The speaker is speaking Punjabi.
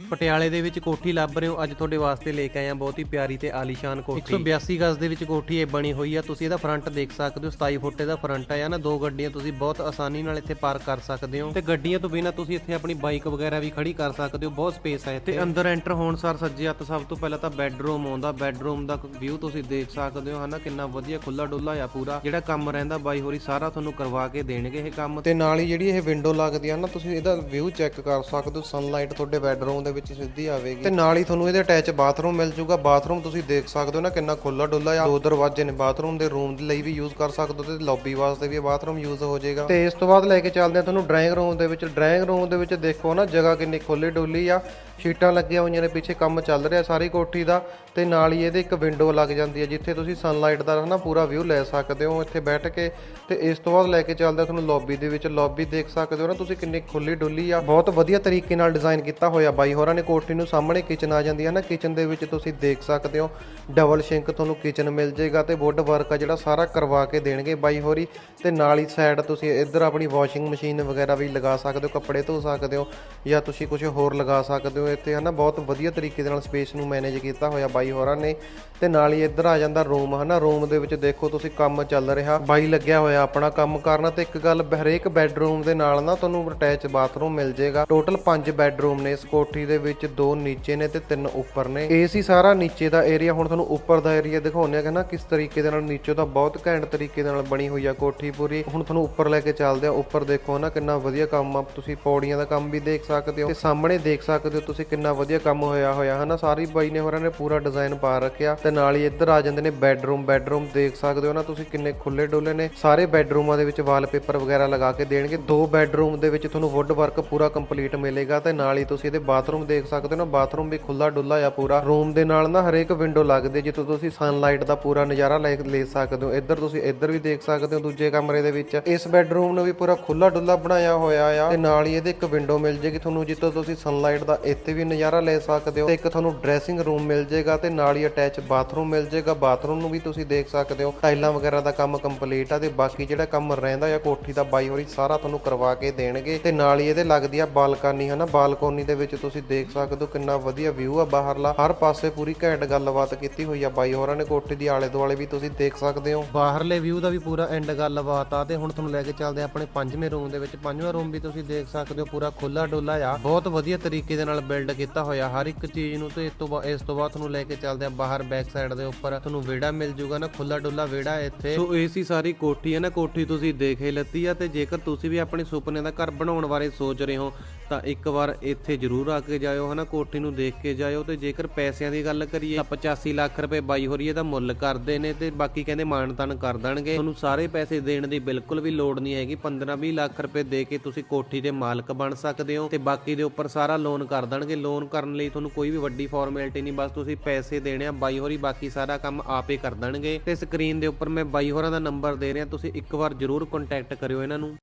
ਪਟਿਆਲੇ ਦੇ ਵਿੱਚ ਕੋਠੀ ਲੱਭ ਰਹੇ ਹੋ। ਅੱਜ ਤੁਹਾਡੇ ਵਾਸਤੇ ਲੈ ਕੇ ਹਾਂ ਬਹੁਤ ਹੀ ਪਿਆਰੀ ਤੇ ਆਲੀਸ਼ਾਨ ਕੋਠੀ। 182 ਗਜ਼ ਦੇ ਵਿੱਚ ਕੋਠੀ ਇਹ ਬਣੀ ਹੋਈ ਆ। ਤੁਸੀਂ ਇਹਦਾ ਫਰੰਟ ਦੇਖ ਸਕਦੇ ਹੋ 27 ਫੁੱਟ ਦਾ ਫਰੰਟ ਆ। ਨਾ ਦੋ ਗੱਡੀਆਂ ਤੁਸੀਂ ਬਹੁਤ ਆਸਾਨੀ ਨਾਲ ਇੱਥੇ ਪਾਰਕ ਕਰ ਸਕਦੇ ਹੋ। ਤੇ ਗੱਡੀਆਂ ਤੋਂ ਬਿਨਾ ਤੁਸੀਂ ਇੱਥੇ ਆਪਣੀ ਬਾਈਕ ਵਗੈਰਾ ਵੀ ਖੜੀ ਕਰ ਸਕਦੇ ਹੋ। ਬਹੁਤ ਸਪੇਸ ਹੈ ਇੱਥੇ। ਤੇ ਅੰਦਰ ਐਂਟਰ ਹੋਣ ਸਾਰ ਸੱਜੇ ਹੱਥ ਸਭ ਤੋਂ ਪਹਿਲਾਂ ਤਾਂ ਬੈੱਡਰੂਮ ਆਉਂਦਾ। ਬੈੱਡਰੂਮ ਦਾ ਵਿਊ ਤੁਸੀਂ ਦੇਖ ਸਕਦੇ ਹੋ। ਹਨਾ ਕਿੰਨਾ ਵਧੀਆ ਖੁੱਲਾ ਡੁੱਲਾ ਆ ਪੂਰਾ। ਜਿਹੜਾ ਕੰਮ ਰਹਿੰਦਾ ਬਾਈ ਹੋਰੀ ਸਾਰਾ ਤੁਹਾਨੂੰ ਕਰਵਾ ਕੇ ਦੇਣਗੇ ਇਹ ਕੰਮ। ਤੇ ਨਾਲ ਹੀ ਜਿਹੜੀ ਇਹ ਵਿੰਡੋ ਲੱਗਦੀ ਆ ਨਾ ਤੁਸੀਂ ਇਹਦਾ ਵਿਊ ਚੈੱਕ ਕਰ ਸਕਦੇ ਹੋ। ਸਨਲਾਈਟ ਤੁਹਾਡੇ ਬੈੱਡਰੂਮ ਦੇ ਵਿੱਚ ਸਿੱਧੀ ਆਵੇਗੀ। ਤੇ ਨਾਲ ਹੀ ਤੁਹਾਨੂੰ ਇਹਦੇ ਅਟੈਚ ਬਾਥਰੂਮ ਮਿਲ ਜਾਊਗਾ ਬਾਥਰੂਮ ਤੁਸੀਂ ਦੇਖ ਸਕਦੇ ਹੋ ਨਾ ਕਿੰਨਾ ਖੁੱਲਾ ਡੁੱਲਾ ਆ। ਦੋ ਦਰਵਾਜ਼ੇ ਨੇ ਬਾਥਰੂਮ ਦੇ ਰੂਮ ਦੇ ਲਈ ਵੀ ਯੂਜ਼ ਕਰ ਸਕਦੇ ਹੋ ਤੇ ਲੌਬੀ ਵਾਸਤੇ ਵੀ ਬਾਥਰੂਮ ਯੂਜ਼ ਹੋ ਜਾਏਗਾ। ਤੇ ਇਸ ਤੋਂ ਬਾਅਦ ਲੈ ਕੇ ਚੱਲਦੇ ਆ ਤੁਹਾਨੂੰ ਡਰਾਇੰਗ ਰੂਮ ਦੇ ਵਿੱਚ। ਡਰਾਇੰਗ ਰੂਮ ਦੇ ਵਿੱਚ ਦੇਖੋ ਨਾ ਜਗ੍ਹਾ ਕਿੰਨੀ ਖੁੱਲੀ ਡੁੱਲੀ ਆ। ਸ਼ੀਟਾਂ ਲੱਗੀਆਂ ਹੋਈਆਂ ਨੇ, ਪਿੱਛੇ ਕੰਮ ਚੱਲ ਰਿਹਾ ਸਾਰੀ ਕੋਠੀ ਦਾ ਤੇ ਨਾਲ ਹੀ ਇਹਦੇ ਇੱਕ ਵਿੰਡੋ ਲੱਗ ਜਾਂਦੀ ਹੈ, ਜਿੱਥੇ ਤੁਸੀਂ ਸਨਲਾਈਟ ਦਾ ਹਨਾ ਪੂਰਾ ਵਿਊ ਲੈ ਸਕਦੇ ਹੋ ਇੱਥੇ ਬੈਠ ਕੇ। ਤੇ ਇਸ ਤੋਂ ਬਾਅਦ ਲੈ ਕੇ ਚੱਲਦਾ ਤੁਹਾਨੂੰ ਲੌਬੀ ਦੇ ਵਿੱਚ। ਲੌਬੀ ਦੇਖ ਸਕਦੇ ਹੋ ਨਾ ਤੁਸੀਂ ਕਿੰਨੀ ਖੁੱਲੀ ਡੁੱਲੀ ਆ। ਬਹੁਤ ਵਧੀਆ ਤਰੀਕੇ ਨਾਲ ਡਿਜ਼ਾਈਨ ਕੀਤਾ ਹੋਇਆ ਬਾਈ ਹੋਰਾਂ ਨੇ। ਕੋਠੀ ਨੂੰ ਸਾਹਮਣੇ ਕਿਚਨ ਆ ਜਾਂਦੀ ਹੈ ਨਾ। ਕਿਚਨ ਦੇ ਵਿੱਚ ਤੁਸੀਂ ਦੇਖ ਸਕਦੇ ਹੋ ਡਬਲ ਸ਼ਿੰਕ ਤੁਹਾਨੂੰ ਕਿਚਨ ਮਿਲ ਜਾਏਗਾ ਤੇ ਵੁੱਡ ਵਰਕ ਆ ਜਿਹੜਾ ਸਾਰਾ ਕਰਵਾ ਕੇ ਦੇਣਗੇ ਬਾਈ ਹੋਰੀ। ਤੇ ਨਾਲ ਹੀ ਸਾਈਡ ਤੁਸੀਂ ਇੱਧਰ ਆਪਣੀ ਵਾਸ਼ਿੰਗ ਮਸ਼ੀਨ ਵਗੈਰਾ ਵੀ ਲਗਾ ਸਕਦੇ ਹੋ, ਕੱਪੜੇ ਧੋ ਸਕਦੇ ਹੋ ਜਾਂ ਤੁਸੀਂ ਕੁਝ ਹੋਰ ਲਗਾ ਸਕਦੇ ਹੋ। ਇੱਥੇ ਹਨਾ, ਬਹੁਤ ਵਧੀਆ ਤਰੀਕੇ ਦੇ ਨਾਲ ਸਪੇਸ ਨੂੰ ਮੈਨੇਜ ਕੀਤਾ ਹੋਇਆ ਬਾਈ ਹੋਰਾਂ ਨੇ। ਤੇ ਨਾਲ ਹੀ ਇੱਧਰ ਆ ਜਾਂਦਾ ਰੂਮ, ਹਨਾ, ਰੂਮ ਦੇ ਵਿੱਚ ਦੇਖੋ ਤੁਸੀਂ ਕੰਮ ਚੱਲ ਰਿਹਾ। ਬਾਈ ਲੱਗਿਆ ਹੋਇਆ ਆਪਣਾ ਕੰਮ ਕਰਨਾ ਤੇ ਇੱਕ ਗੱਲ ਹਰੇਕ ਬੈੱਡਰੂਮ ਦੇ ਨਾਲ ਨਾ ਤੁਹਾਨੂੰ ਅਟੈਚ ਬਾਥਰੂਮ ਮਿਲ ਜਾਏਗਾ। ਟੋਟਲ 5 ਬੈੱਡਰੂਮ ਨੇ ਇਸ ਕੋਠੀ ਦੇ ਵਿੱਚ ਦੋ ਨੀਚੇ ਨੇ ਤੇ ਤਿੰਨ ਉੱਪਰ ਨੇ। ਇਹ ਸੀ ਸਾਰਾ ਨੀਚੇ ਦਾ ਏਰੀਆ ਹੁਣ ਤੁਹਾਨੂੰ ਉੱਪਰ ਦਾ ਏਰੀਆ ਦਿਖਾਉਂਦੇ ਆ ਕਿ ਨਾ ਕਿਸ ਤਰੀਕੇ ਦੇ ਨਾਲ ਨੀਚੇ ਦਾ ਬਹੁਤ ਘੈਂਟ ਤਰੀਕੇ ਦੇ ਨਾਲ ਬਣੀ ਹੋਈ ਆ ਕੋਠੀ ਪੂਰੀ। ਹੁਣ ਤੁਹਾਨੂੰ ਉੱਪਰ ਲੈ ਕੇ ਚੱਲਦੇ ਆ ਉੱਪਰ ਦੇਖੋ ਨਾ ਕਿੰਨਾ ਵਧੀਆ ਕੰਮ ਆ। ਤੁਸੀਂ ਪੌੜੀਆਂ ਦਾ ਕੰਮ ਵੀ ਦੇਖ ਸਕਦੇ ਹੋ ਤੇ ਸਾਹਮਣੇ ਦੇਖ ਸਕਦੇ ਹੋ ਤੁਸੀਂ ਕਿੰਨਾ ਵਧੀਆ ਕੰਮ ਹੋਇਆ ਹੋਇਆ, ਹਨਾ? ਸਾਰੀ ਬਾਈ ਨੇ ਹੋਰਾਂ ਨੇ ਪੂਰਾ ਡਿਜ਼ਾਈਨ ਪਾ ਰੱਖਿਆ ਤੇ ਨਾਲ ਹੀ ਇੱਧਰ ਆ ਜਾਂਦੇ ਨੇ ਬੈੱਡਰੂਮ ਬੈੱਡਰੂਮ ਦੇਖ ਸਕਦੇ ਹੋ ਨਾ ਤੁਸੀਂ ਕਿੰਨੇ ਖੁੱਲੇ ਡੋਲੇ ਨੇ। ਸਾਰੇ ਬੈੱਡਰੂਮਾਂ ਦੇ ਵਿੱਚ ਵਾਲਪੇਪਰ ਵਗੈਰਾ ਲਗਾ ਕੇ ਦੇਣਗੇ। ਦੋ ਬੈੱਡਰੂਮ ਦੇ ਵਿੱਚ ਤੁਹਾਨੂੰ ਵੁੱਡ ਵਰਕ ਪੂਰਾ ਕੰਪਲੀਟ ਮਿਲੇਗਾ ਤੇ ਨਾਲ ਹੀ ਤੁਸੀਂ ਇਹਦੇ ਬਾਥਰੂਮ ਦੇਖ ਸਕਦੇ ਹੋ ਨਾ। ਬਾਥਰੂਮ ਵੀ ਖੁੱਲਾ ਡੁੱਲਾ ਆ ਪੂਰਾ। ਰੂਮ ਦੇ ਨਾਲ ਨਾ ਹਰੇਕ ਵਿੰਡੋ ਲੱਗਦੀ, ਜਿੱਥੋਂ ਤੁਸੀਂ ਸਨਲਾਈਟ ਦਾ ਪੂਰਾ ਨਜ਼ਾਰਾ ਲੈ ਲੈ ਸਕਦੇ ਹੋ। ਇੱਧਰ ਤੁਸੀਂ ਇੱਧਰ ਵੀ ਦੇਖ ਸਕਦੇ ਹੋ ਦੂਜੇ ਕਮਰੇ ਦੇ ਵਿੱਚ। ਇਸ ਬੈੱਡਰੂਮ ਨੂੰ ਵੀ ਪੂਰਾ ਖੁੱਲਾ ਡੁੱਲਾ ਬਣਾਇਆ ਹੋਇਆ ਆ ਤੇ ਨਾਲ ਹੀ ਇਹਦੇ ਇੱਕ ਵਿੰਡੋ ਮਿਲ ਜੇਗੀ ਤੁਹਾਨੂੰ, ਜਿੱਥੋਂ ਤੁਸੀਂ ਸਨਲਾਈਟ ਦਾ ਇੱਥੇ ਵੀ ਨਜ਼ਾਰਾ ਲੈ ਸਕਦੇ ਹੋ। ਤੇ ਇੱਕ ਤੁਹਾਨੂੰ ਡਰੈਸਿੰਗ ਰੂਮ ਮਿਲ ਜਾਏਗਾ ਤੇ ਨਾਲ ਹੀ ਅਟੈਚ ਬਾਥਰੂਮ ਮਿਲ ਜੇਗਾ। ਬਾਥਰੂਮ ਨੂੰ ਵੀ ਤੁਸੀਂ ਦੇਖ ਸਕਦੇ ਹੋ। ਟਾਈਲਾਂ ਵਗੈਰਾ ਦਾ ਕੰਮ ਕੰਪਲੀਟ ਆ ਤੇ ਬਾਕੀ ਜਿਹੜਾ ਕੰਮ ਰਹਿੰਦਾ ਆ, ਕੋਠੀ ਦਾ ਬਾਈ ਹੋਰੀ ਸਾਰਾ ਤੁਹਾਨੂੰ ਕਰਵਾ ਕੇ ਦੇਣਗੇ। ਤੇ ਨਾਲ ਹੀ ਇਹਦੇ ਲੱਗਦੀ ਆ ਬਾਲਕਨੀ, ਹਨਾ? ਬਾਲਕਨੀ ਦੇ ਵਿੱਚ ਤੁਸੀਂ ਦੇਖ ਸਕਦੇ ਹੋ ਕਿੰਨਾ ਵਧੀਆ ਵਿਊ ਆ ਬਾਹਰਲਾ। ਹਰ ਪਾਸੇ ਪੂਰੀ ਘੈਂਟ ਗੱਲਬਾਤ ਕੀਤੀ ਹੋਈ ਆ ਬਾਈ ਹੋਰਾਂ ਨੇ। ਕੋਠੀ ਦੀ ਆਲੇ ਦੁਆਲੇ ਵੀ ਤੁਸੀਂ ਦੇਖ ਸਕਦੇ ਹੋ। ਬਾਹਰਲੇ ਵਿਊ ਦਾ ਵੀ ਪੂਰਾ ਐਂਡ ਗੱਲਬਾਤ ਆ ਤੇ ਹੁਣ ਤੁਹਾਨੂੰ ਲੈ ਕੇ ਚੱਲਦੇ ਆ ਆਪਣੇ ਪੰਜਵੇਂ ਰੂਮ ਦੇ ਵਿੱਚ। ਪੰਜਵਾਂ ਰੂਮ ਵੀ ਤੁਸੀਂ ਦੇਖ ਸਕਦੇ ਹੋ। ਪੂਰਾ ਖੁੱਲਾ ਡੋਲਾ ਆ। ਬਹੁਤ ਵਧੀਆ ਤਰੀਕੇ ਦੇ ਨਾਲ ਬਿਲਡ ਕੀਤਾ ਹੋਇਆ, ਹਰ ਇੱਕ ਚੀਜ਼ ਨੂੰ ਤੇ ਇਸ ਤੋਂ ਬਾਅਦ ਇਸ ਤੋਂ ਬਾਅਦ ਤੁਹਾਨੂੰ ਲੈ ਕੇ ਚੱਲਦੇ ਆ ਬਾਹਰ ਬੈਕ ਸਾਈਡ ਦੇ ਉੱਪਰ। ਤੁਹਾਨੂੰ ਵਿਹੜਾ ਮਿਲ ਜੂਗਾ ਨਾ ਖੁੱਲਾ ਡੁੱਲਾ ਵਿਹੜਾ ਇੱਥੇ। ਸੋ ਇਹ ਸੀ ਸਾਰੀ ਕੋਠੀ ਹੈ ਨਾ, ਕੋਠੀ ਤੁਸੀਂ ਦੇਖ ਹੀ ਲੱਤੀ ਆ ਤੇ ਜੇਕਰ ਤੁਸੀਂ ਵੀ ਆਪਣੇ ਸੁਪਨੇ ਦਾ ਘਰ ਬਣਾਉਣ ਬਾਰੇ ਸੋਚ ਰਹੇ ਹੋ, ਤਾਂ ਇੱਕ ਵਾਰ ਇੱਥੇ ਜ਼ਰੂਰ ਆ ਕੇ ਜਾਇਓ, ਹਨਾ, ਕੋਠੀ ਨੂੰ ਦੇਖ ਕੇ ਜਾਇਓ ਤੇ ਜੇਕਰ ਪੈਸਿਆਂ ਦੀ ਗੱਲ ਕਰੀਏ, ਤਾਂ 85 ਲੱਖ ਰੁਪਏ ਬਾਈ ਹੋਰੀ ਇਹਦਾ ਮੁੱਲ ਕਰਦੇ ਨੇ ਤੇ ਬਾਕੀ ਕਹਿੰਦੇ ਮਾਨਤਾਨ ਕਰ ਦੇਣਗੇ। ਤੁਹਾਨੂੰ ਸਾਰੇ ਪੈਸੇ ਦੇਣ ਦੀ ਬਿਲਕੁਲ ਵੀ ਲੋੜ ਨਹੀਂ ਹੈਗੀ 15-20 ਲੱਖ ਰੁਪਏ ਦੇ ਕੇ ਤੁਸੀਂ ਕੋਠੀ ਦੇ ਮਾਲਕ ਬਣ ਸਕਦੇ ਹੋ ਤੇ ਬਾਕੀ ਦੇ ਉੱਪਰ ਸਾਰਾ ਲੋਨ ਕਰ ਦੇਣਗੇ ਲੋਨ ਕਰਨ ਲਈ, ਤੁਹਾਨੂੰ ਕੋਈ ਵੀ ਵੱਡੀ ਫਾਰਮੈਲਿਟੀ ਨਹੀਂ, ਬਸ ਤੁਸੀਂ ਪੈਸੇ ਦੇਣੇ ਆ, ਬਾਈ ਹੋਰੀ ਬਾਕੀ ਸਾਰਾ ਕੰਮ ਆਪੇ ਕਰ ਦੇਣਗੇ। ਤੇ ਸਕਰੀਨ ਦੇ ਉੱਪਰ ਮੈਂ ਬਾਈ ਹੋਰਾਂ ਦਾ ਨੰਬਰ ਦੇ ਰਿਹਾ, ਤੁਸੀਂ ਇੱਕ ਵਾਰ ਜ਼ਰੂਰ ਕੰਟੈਕਟ ਕਰਿਓ ਇਹਨਾਂ ਨੂੰ।